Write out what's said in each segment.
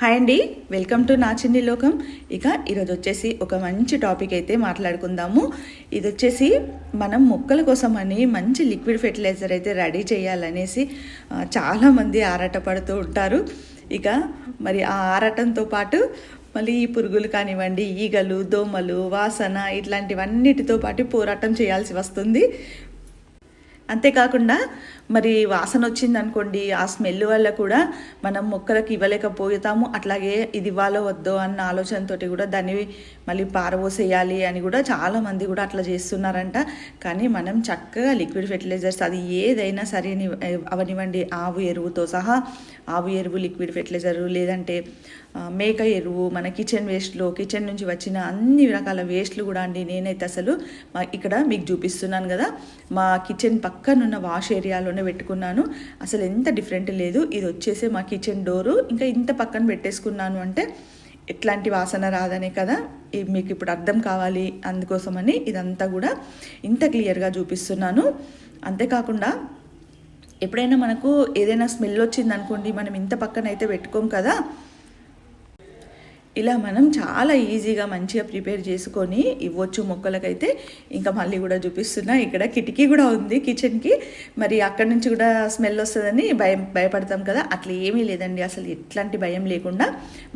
Hi అండి welcome to నా చిన్ని లోకం. ఇక ఈరోజు వచ్చేసి ఒక మంచి టాపిక్ అయితే మాట్లాడుకుందాము. ఇది వచ్చేసి మనం మొక్కల కోసం అని మంచి లిక్విడ్ ఫెర్టిలైజర్ అయితే రెడీ చేయాలనేసి చాలామంది ఆరాటపడుతూ ఉంటారు. ఇక మరి ఆ ఆరాటంతో పాటు మళ్ళీ ఈ పురుగులు కానివ్వండి ఈగలు దోమలు వాసన ఇట్లాంటివన్నిటితో పాటు పోరాటం చేయాల్సి వస్తుంది. అంతేకాకుండా మరి వాసన వచ్చింది అనుకోండి ఆ స్మెల్ వల్ల కూడా మనం మొక్కలకు ఇవ్వలేకపోతాము. అట్లాగే ఇది ఇవ్వాలో వద్దో అన్న ఆలోచనతోటి కూడా దాన్ని మళ్ళీ పారబోసేయాలి అని కూడా చాలామంది కూడా అట్లా చేస్తున్నారంట. కానీ మనం చక్కగా లిక్విడ్ ఫెర్టిలైజర్స్ అది ఏదైనా సరే అవనివ్వండి. ఆవు ఎరువుతో సహా ఆవు ఎరువు లిక్విడ్ ఫెర్టిలైజర్ లేదంటే మేక ఎరువు మన కిచెన్ వేస్ట్లో కిచెన్ నుంచి వచ్చిన అన్ని రకాల వేస్ట్లు కూడా అండి. నేనైతే అసలు మా ఇక్కడ మీకు చూపిస్తున్నాను కదా మా కిచెన్ పక్కనున్న వాష్ ఏరియాలోనే పెట్టుకున్నాను. అసలు ఎంత డిఫరెంట్ లేదు. ఇది వచ్చేసి మా కిచెన్ డోరు ఇంకా ఇంత పక్కన పెట్టేసుకున్నాను అంటే ఎట్లాంటి వాసన రాదనే కదా ఇది మీకు ఇప్పుడు అర్థం కావాలి అందుకోసమని ఇదంతా కూడా ఇంత క్లియర్గా చూపిస్తున్నాను. అంతేకాకుండా ఎప్పుడైనా మనకు ఏదైనా స్మెల్ వచ్చింది అనుకోండి మనం ఇంత పక్కన అయితే పెట్టుకోం కదా ఇలా మనం చాలా ఈజీగా మంచిగా ప్రిపేర్ చేసుకొని ఇవ్వచ్చు మొక్కలకైతే. ఇంకా మళ్ళీ కూడా చూపిస్తున్నా ఇక్కడ కిటికీ కూడా ఉంది కిచెన్కి. మరి అక్కడి నుంచి కూడా స్మెల్ వస్తుందని భయం భయపడతాం కదా. అట్లా ఏమీ లేదండి. అసలు ఎట్లాంటి భయం లేకుండా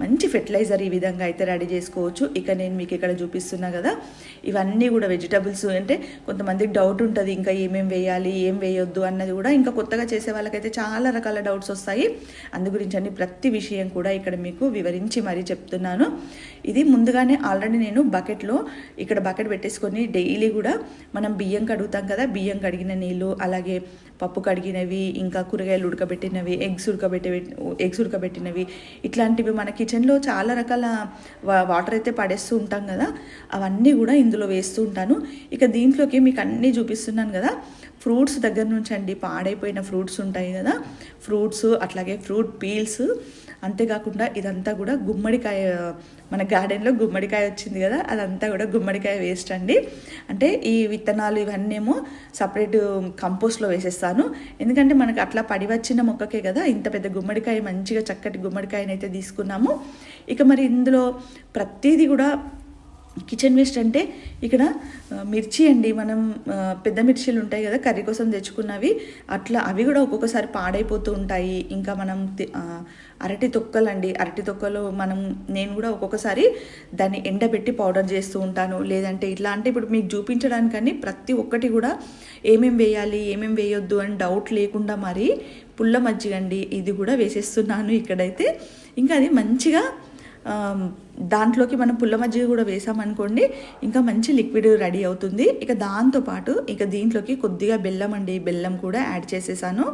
మంచి ఫెర్టిలైజర్ ఈ విధంగా అయితే రెడీ చేసుకోవచ్చు. ఇక నేను మీకు ఇక్కడ చూపిస్తున్నా కదా. ఇవన్నీ కూడా వెజిటబుల్స్ అంటే కొంతమందికి డౌట్ ఉంటుంది ఇంకా ఏమేమి వేయాలి ఏం వేయొద్దు అన్నది కూడా. ఇంకా కొత్తగా చేసే వాళ్ళకైతే చాలా రకాల డౌట్స్ వస్తాయి. అందు గురించి అన్ని ప్రతి విషయం కూడా ఇక్కడ మీకు వివరించి మరీ చెప్తున్నాను ఇది ముందుగానే ఆల్రెడీ నేను బకెట్లో ఇక్కడ బకెట్ పెట్టేసుకొని డైలీ కూడా మనం బియ్యం కడుగుతాం కదా బియ్యం కడిగిన నీళ్ళు అలాగే పప్పు కడిగినవి ఇంకా కూరగాయలు ఉడకబెట్టినవి ఎగ్స్ ఉడకబెట్టే ఎగ్స్ ఉడకబెట్టినవి ఇట్లాంటివి మన కిచెన్లో చాలా రకాల వాటర్ అయితే పడేస్తూ ఉంటాం కదా అవన్నీ కూడా ఇందులో వేస్తూ ఉంటాను. ఇక దీంట్లోకి మీకు అన్నీ చూపిస్తున్నాను కదా ఫ్రూట్స్ దగ్గర నుంచి అండి పాడైపోయిన ఫ్రూట్స్ ఉంటాయి కదా ఫ్రూట్స్ అట్లాగే ఫ్రూట్ పీల్స్ అంతేకాకుండా ఇదంతా కూడా గుమ్మడికాయ మన గార్డెన్లో గుమ్మడికాయ వచ్చింది కదా అదంతా కూడా గుమ్మడికాయ వేస్ట్ అండి. అంటే ఈ విత్తనాలు ఇవన్నీ ఏమో సపరేట్ కంపోస్ట్లో వేసేస్తాను. ఎందుకంటే మనకు అట్లా పడి వచ్చిన మొక్కకే కదా ఇంత పెద్ద గుమ్మడికాయ మంచిగా చక్కటి గుమ్మడికాయనైతే తీసుకున్నాము. ఇక మరి ఇందులో ప్రతిదీ కూడా కిచెన్ వేస్ట్ అంటే ఇక్కడ మిర్చి అండి మనం పెద్ద మిర్చీలు ఉంటాయి కదా కర్రీ కోసం తెచ్చుకున్నవి అట్లా అవి కూడా ఒక్కొక్కసారి పాడైపోతూ ఉంటాయి. ఇంకా మనం అరటి తొక్కలు అండి అరటి తొక్కలు మనం నేను కూడా ఒక్కొక్కసారి దాన్ని ఎండబెట్టి పౌడర్ చేస్తూ ఉంటాను. లేదంటే ఇట్లా అంటే ఇప్పుడు మీకు చూపించడానికని ప్రతి ఒక్కటి కూడా ఏమేం వేయాలి ఏమేమి వేయొద్దు అని డౌట్ లేకుండా మరి పుల్ల మజ్జిగ అండి ఇది కూడా వేసేస్తున్నాను ఇక్కడైతే. ఇంకా అది మంచిగా దాంట్లోకి మనం పుల్ల మజ్జిగ కూడా వేసామనుకోండి ఇంకా మంచి లిక్విడ్ రెడీ అవుతుంది. ఇక దాంతోపాటు ఇక దీంట్లోకి కొద్దిగా బెల్లం అండి బెల్లం కూడా యాడ్ చేసేసాను.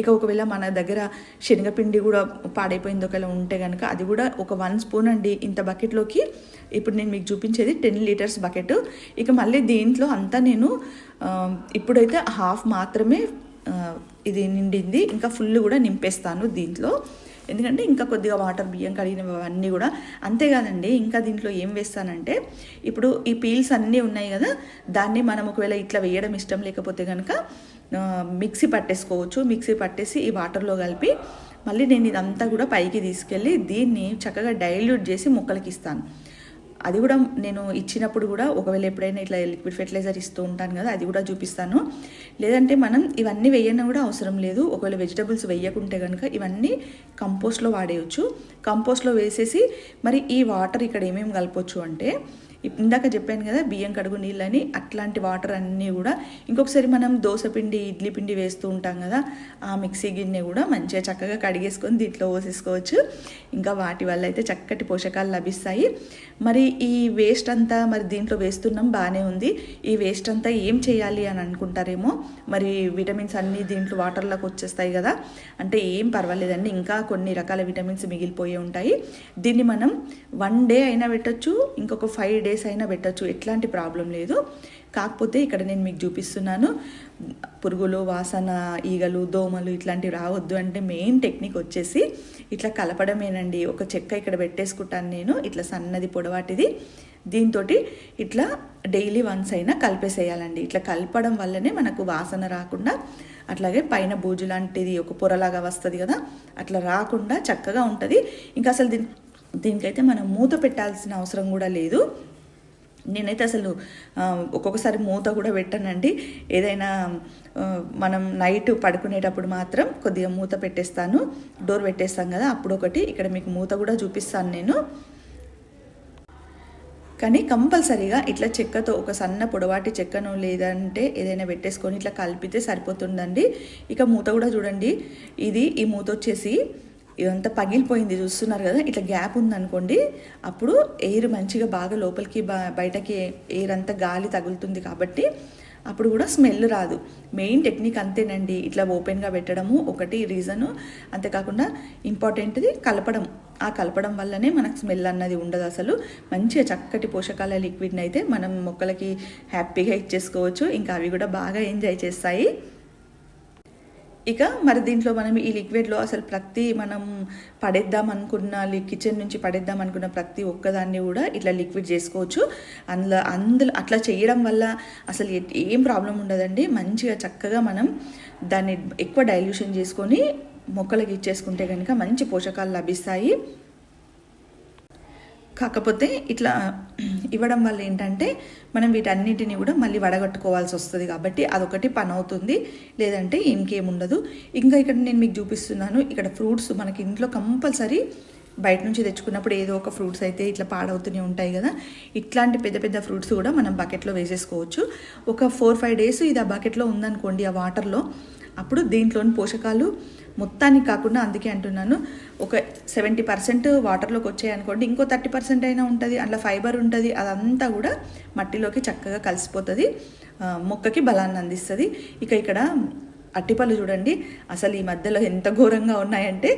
ఇక ఒకవేళ మన దగ్గర శనగపిండి కూడా పాడైపోయింది ఒకవేళ ఉంటే కనుక అది కూడా ఒక వన్ స్పూన్ అండి ఇంత బకెట్లోకి. ఇప్పుడు నేను మీకు చూపించేది టెన్ లీటర్స్ బకెట్. ఇక మళ్ళీ దీంట్లో అంతా నేను ఇప్పుడైతే హాఫ్ మాత్రమే ఇది నిండింది. ఇంకా ఫుల్ కూడా నింపేస్తాను దీంట్లో. ఎందుకంటే ఇంకా కొద్దిగా వాటర్ బియ్యం కడిగినవి అవన్నీ కూడా. అంతేకాదండి ఇంకా దీంట్లో ఏం వేస్తానంటే ఇప్పుడు ఈ పీల్స్ అన్నీ ఉన్నాయి కదా దాన్ని మనం ఒకవేళ ఇట్లా వేయడం ఇష్టం లేకపోతే కనుక మిక్సీ పట్టేసుకోవచ్చు. మిక్సీ పట్టేసి ఈ వాటర్లో కలిపి మళ్ళీ నేను ఇదంతా కూడా పైకి తీసుకెళ్ళి దీన్ని చక్కగా డైల్యూట్ చేసి మొక్కలకి ఇస్తాను. అది కూడా నేను ఇచ్చినప్పుడు కూడా ఒకవేళ ఎప్పుడైనా ఇట్లా లిక్విడ్ ఫెర్టిలైజర్ ఇస్తూ ఉంటాను కదా అది కూడా చూపిస్తాను. లేదంటే మనం ఇవన్నీ వేయడం కూడా అవసరం లేదు. ఒకవేళ వెజిటబుల్స్ వేయకుంటే కనుక ఇవన్నీ కంపోస్ట్లో వాడేయచ్చు. కంపోస్ట్లో వేసేసి మరి ఈ వాటర్ ఇక్కడ ఏమేమి కలపచ్చు అంటే ఇందాక చెప్పాను కదా బియ్యం కడుగు నీళ్ళని అట్లాంటి వాటర్ అన్నీ కూడా ఇంకొకసారి మనం దోశ పిండి ఇడ్లీ పిండి వేస్తూ ఉంటాం కదా ఆ మిక్సీ గిన్నె కూడా మంచిగా చక్కగా కడిగేసుకొని దీంట్లో పోసేసుకోవచ్చు. ఇంకా వాటి వల్ల అయితే చక్కటి పోషకాలు లభిస్తాయి. మరి ఈ వేస్ట్ అంతా మరి దీంట్లో వేస్తున్నాం బాగానే ఉంది. ఈ వేస్ట్ అంతా ఏం చేయాలి అని అనుకుంటారేమో? మరి విటమిన్స్ అన్నీ దీంట్లో వాటర్లోకి వచ్చేస్తాయి కదా అంటే ఏం పర్వాలేదండి. ఇంకా కొన్ని రకాల విటమిన్స్ మిగిలిపోయి ఉంటాయి. దీన్ని మనం వన్ డే అయినా పెట్టచ్చు ఇంకొక ఫైవ్ డేస్ అయినా పెట్టచ్చు. ఎట్లాంటి ప్రాబ్లం లేదు. కాకపోతే ఇక్కడ నేను మీకు చూపిస్తున్నాను. పురుగులు వాసన ఈగలు దోమలు ఇట్లాంటివి రావద్దు అంటే మెయిన్ టెక్నిక్ వచ్చేసి ఇట్లా కలపడమేనండి. ఒక చెక్క ఇక్కడ పెట్టేసుకుంటాను నేను. ఇట్లా సన్నది పొడవాటిది. దీంతో ఇట్లా డైలీ వన్స్ అయినా కలిపేసేయాలండి. ఇట్లా కలపడం వల్లనే మనకు వాసన రాకుండా అట్లాగే పైన బూజు లాంటిది ఒక పొరలాగా వస్తుంది కదా అట్లా రాకుండా చక్కగా ఉంటుంది. ఇంకా అసలు దీని దీనికైతే మనం మూత పెట్టాల్సిన అవసరం కూడా లేదు. నేనైతే అసలు ఒక్కొక్కసారి మూత కూడా పెట్టానండి. ఏదైనా మనం నైట్ పడుకునేటప్పుడు మాత్రం కొద్దిగా మూత పెట్టేస్తాను. డోర్ పెట్టేస్తాం కదా అప్పుడు ఒకటి ఇక్కడ మీకు మూత కూడా చూపిస్తాను నేను. కానీ కంపల్సరీగా ఇట్లా చెక్కతో ఒక సన్న పొడవాటి చెక్కను లేదంటే ఏదైనా పెట్టేసుకొని ఇట్లా కలిపితే సరిపోతుందండి. ఇక మూత కూడా చూడండి. ఇది ఈ మూత వచ్చేసి ఇదంతా పగిలిపోయింది చూస్తున్నారు కదా? ఇట్లా గ్యాప్ ఉందనుకోండి అప్పుడు ఎయిర్ మంచిగా బాగా లోపలికి బయటకి ఎయిర్ అంతా గాలి తగులుతుంది కాబట్టి అప్పుడు కూడా స్మెల్ రాదు. మెయిన్ టెక్నిక్ అంతేనండి. ఇట్లా ఓపెన్గా పెట్టడము ఒకటి రీజను. అంతేకాకుండా ఇంపార్టెంట్ది కలపడం. ఆ కలపడం వల్లనే మనకు స్మెల్ అన్నది ఉండదు అసలు. మంచిగా చక్కటి పోషకాల లిక్విడ్ని అయితే మనం మొక్కలకి హ్యాపీగా ఇచ్చేసుకోవచ్చు. ఇంకా అవి కూడా బాగా ఎంజాయ్ చేస్తాయి. ఇక మరి దీంట్లో మనం ఈ లిక్విడ్లో అసలు ప్రతి మనం పడేద్దాం అనుకున్న కిచెన్ నుంచి పడేద్దాం అనుకున్న ప్రతి ఒక్కదాన్ని కూడా ఇట్లా లిక్విడ్ చేసుకోవచ్చు. అందులో అందులో అట్లా చేయడం వల్ల అసలు ఏం ప్రాబ్లం ఉండదండి. మంచిగా చక్కగా మనం దాన్ని ఎక్కువ డైల్యూషన్ చేసుకొని మొక్కలకి ఇచ్చేసుకుంటే కనుక మంచి పోషకాలు లభిస్తాయి. కాకపోతే ఇట్లా ఇవ్వడం వల్ల ఏంటంటే మనం వీటన్నిటిని కూడా మళ్ళీ వడగట్టుకోవాల్సి వస్తుంది కాబట్టి అదొకటి పని అవుతుంది లేదంటే ఇంకేం ఉండదు. ఇంకా ఇక్కడ నేను మీకు చూపిస్తున్నాను. ఇక్కడ ఫ్రూట్స్ మనకి ఇంట్లో కంపల్సరీ బయట నుంచి తెచ్చుకున్నప్పుడు ఏదో ఒక ఫ్రూట్స్ అయితే ఇట్లా పాడవుతూనే ఉంటాయి కదా. ఇట్లాంటి పెద్ద పెద్ద ఫ్రూట్స్ కూడా మనం బకెట్లో వేసేసుకోవచ్చు. ఒక ఫోర్ ఫైవ్ డేస్ ఇది ఆ బకెట్లో ఉందనుకోండి ఆ వాటర్లో అప్పుడు దీంట్లోని పోషకాలు మొత్తానికి కాకుండా అందుకే అంటున్నాను. ఒక సెవెంటీ పర్సెంట్ వాటర్లోకి వచ్చాయి అనుకోండి ఇంకో థర్టీ పర్సెంట్ అయినా ఉంటుంది అందులో ఫైబర్ ఉంటుంది అదంతా కూడా మట్టిలోకి చక్కగా కలిసిపోతుంది మొక్కకి బలాన్ని అందిస్తుంది. ఇక ఇక్కడ అట్టిపళ్ళు చూడండి. అసలు ఈ మధ్యలో ఎంత ఘోరంగా ఉన్నాయంటే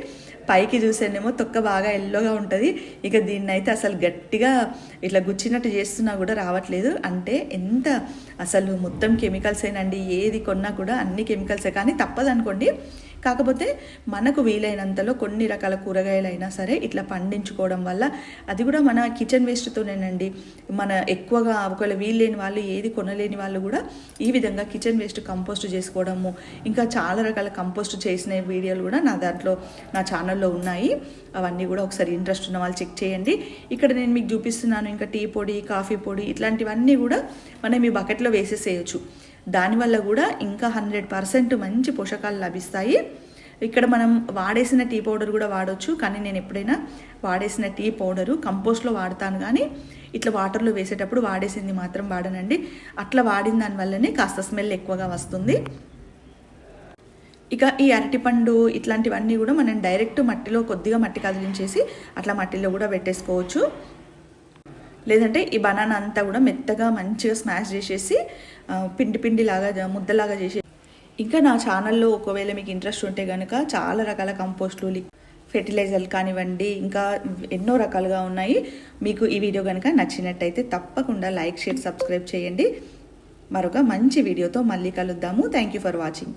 పైకి చూసేనేమో తొక్క బాగా ఎల్లోగా ఉంటుంది. ఇక దీన్ని అయితే అసలు గట్టిగా ఇట్లా గుచ్చినట్టు చేస్తున్నా కూడా రావట్లేదు. అంటే ఎంత అసలు మొత్తం కెమికల్స్ ఏనండి ఏది కొన్నా కూడా అన్ని కెమికల్సే. కానీ తప్పదనుకోండి కాకపోతే మనకు వీలైనంతలో కొన్ని రకాల కూరగాయలు అయినా సరే ఇట్లా పండించుకోవడం వల్ల అది కూడా మన కిచెన్ వేస్ట్తోనేనండి మన ఎక్కువగా ఒకవేళ వీలైన వాళ్ళు ఏది కొనలేని వాళ్ళు కూడా ఈ విధంగా కిచెన్ వేస్ట్ కంపోస్ట్ చేసుకోవడము ఇంకా చాలా రకాల కంపోస్ట్ చేసిన వీడియోలు కూడా నా దాంట్లో నా ఛానల్లో ఉన్నాయి. అవన్నీ కూడా ఒకసారి ఇంట్రెస్ట్ ఉన్న వాళ్ళు చెక్ చేయండి. ఇక్కడ నేను మీకు చూపిస్తున్నాను ఇంకా టీ పొడి కాఫీ పొడి ఇట్లాంటివన్నీ కూడా మనం ఈ బకెట్లో వేసేసేయచ్చు. దానివల్ల కూడా ఇంకా హండ్రెడ్ పర్సెంట్ మంచి పోషకాలు లభిస్తాయి. ఇక్కడ మనం వాడేసిన టీ పౌడర్ కూడా వాడవచ్చు కానీ నేను ఎప్పుడైనా వాడేసిన టీ పౌడరు కంపోస్ట్లో వాడతాను కానీ ఇట్లా వాటర్లో వేసేటప్పుడు వాడేసింది మాత్రం వాడనండి. అట్లా వాడిన దానివల్లనే కాస్త స్మెల్ ఎక్కువగా వస్తుంది. ఇక ఈ అరటిపండు ఇట్లాంటివన్నీ కూడా మనం డైరెక్ట్ మట్టిలో కొద్దిగా మట్టి కదిలించేసి అట్లా మట్టిలో కూడా పెట్టేసుకోవచ్చు. లేదంటే ఈ బనానా అంతా కూడా మెత్తగా మంచిగా స్మాష్ చేసేసి పిండి పిండిలాగా ముద్దలాగా చేసి ఇంకా నా ఛానల్లో ఒకవేళ మీకు ఇంట్రెస్ట్ ఉంటే కనుక చాలా రకాల కంపోస్ట్లు లిక్ ఫెర్టిలైజర్లు కానివ్వండి ఇంకా ఎన్నో రకాలుగా ఉన్నాయి. మీకు ఈ వీడియో కనుక నచ్చినట్టయితే తప్పకుండా లైక్ షేర్ సబ్స్క్రైబ్ చేయండి. మరొక మంచి వీడియోతో మళ్ళీ కలుద్దాము. Thank you for watching.